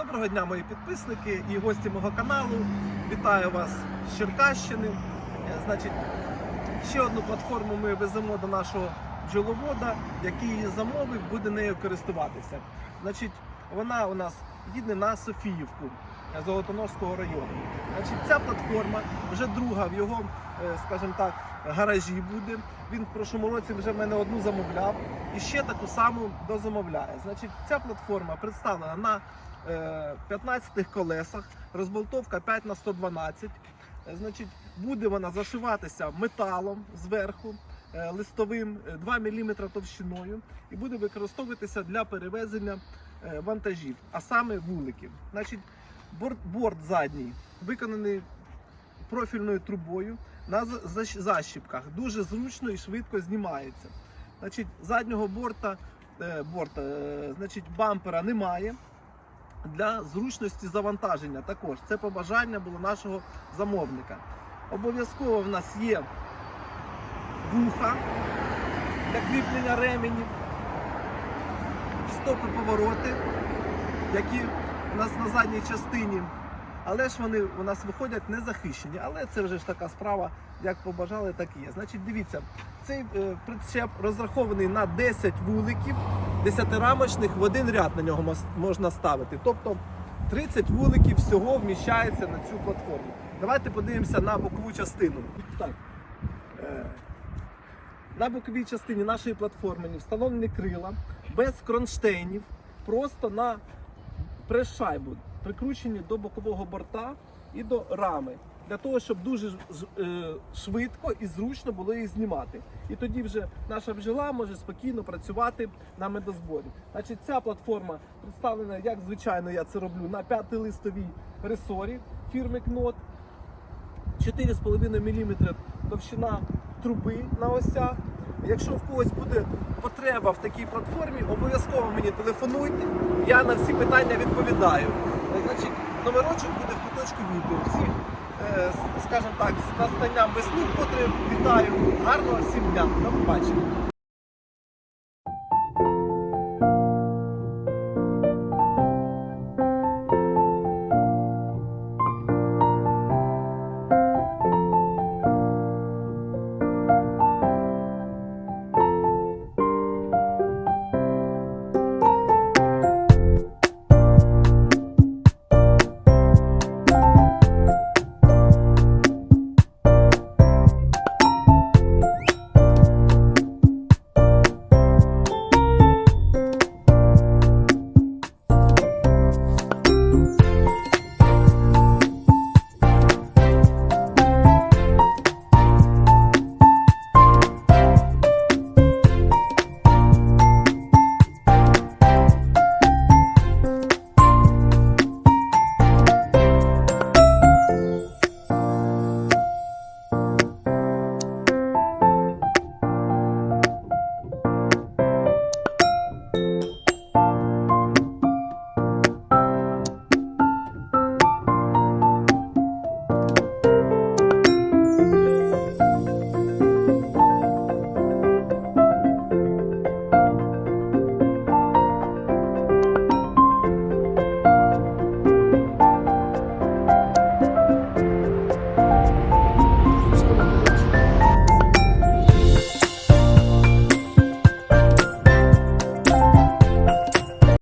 Доброго дня, мої підписники і гості мого каналу. Вітаю вас з Черкащини. Е, Значить, ще одну платформу ми веземо до нашого бджоловода, який її замовив, буде нею користуватися. Значить, вона у нас їде на Софіївку е, Золотоножського району. Значить, ця платформа вже друга в його, е, скажімо так, гаражі буде. Він в прошлому році вже в мене одну замовляв і ще таку саму дозамовляє. Значить, ця платформа представлена на е, 15 колесах, розболтовка 5 на 112. Е, Значить, буде вона зашиватися металом зверху, е, листовим е, 2 мм товщиною і буде використовуватися для перевезення е, вантажів, а саме вуликів. Значить, борт, борт задній виконаний профільною трубою на защіпках. Дуже зручно і швидко знімається. Значить, заднього борта, е, борта е, значить, бампера немає. Для зручності завантаження також. Це побажання було нашого замовника. Обов'язково в нас є вуха для кріплення ременів, стопи повороти, які у нас на задній частині. Але ж вони у нас виходять не захищені. Але це вже ж така справа, як побажали, так і є. Значить, дивіться, цей е, причеп розрахований на 10 вуликів, 10-рамочних в один ряд на нього можна ставити. Тобто 30 вуликів всього вміщається на цю платформу. Давайте подивимося на бокову частину. Так. Е, на боковій частині нашої платформи встановлені крила без кронштейнів, просто на прес-шайбу, прикручені до бокового борта і до рами. Для того, щоб дуже е, швидко і зручно було їх знімати. І тоді вже наша бджола може спокійно працювати на медозборі. Значить, ця платформа представлена, як звичайно я це роблю, на п'ятилистовій ресорі фірми Кнот. 4,5 мм товщина труби на осях. Якщо в когось буде потреба в такій платформі, обов'язково мені телефонуйте. Я на всі питання відповідаю. Номерочок буде в куточку відео. Всіх, е, скажімо так, з настанням весни, вкотре вітаю. Гарного всім дня. До побачення.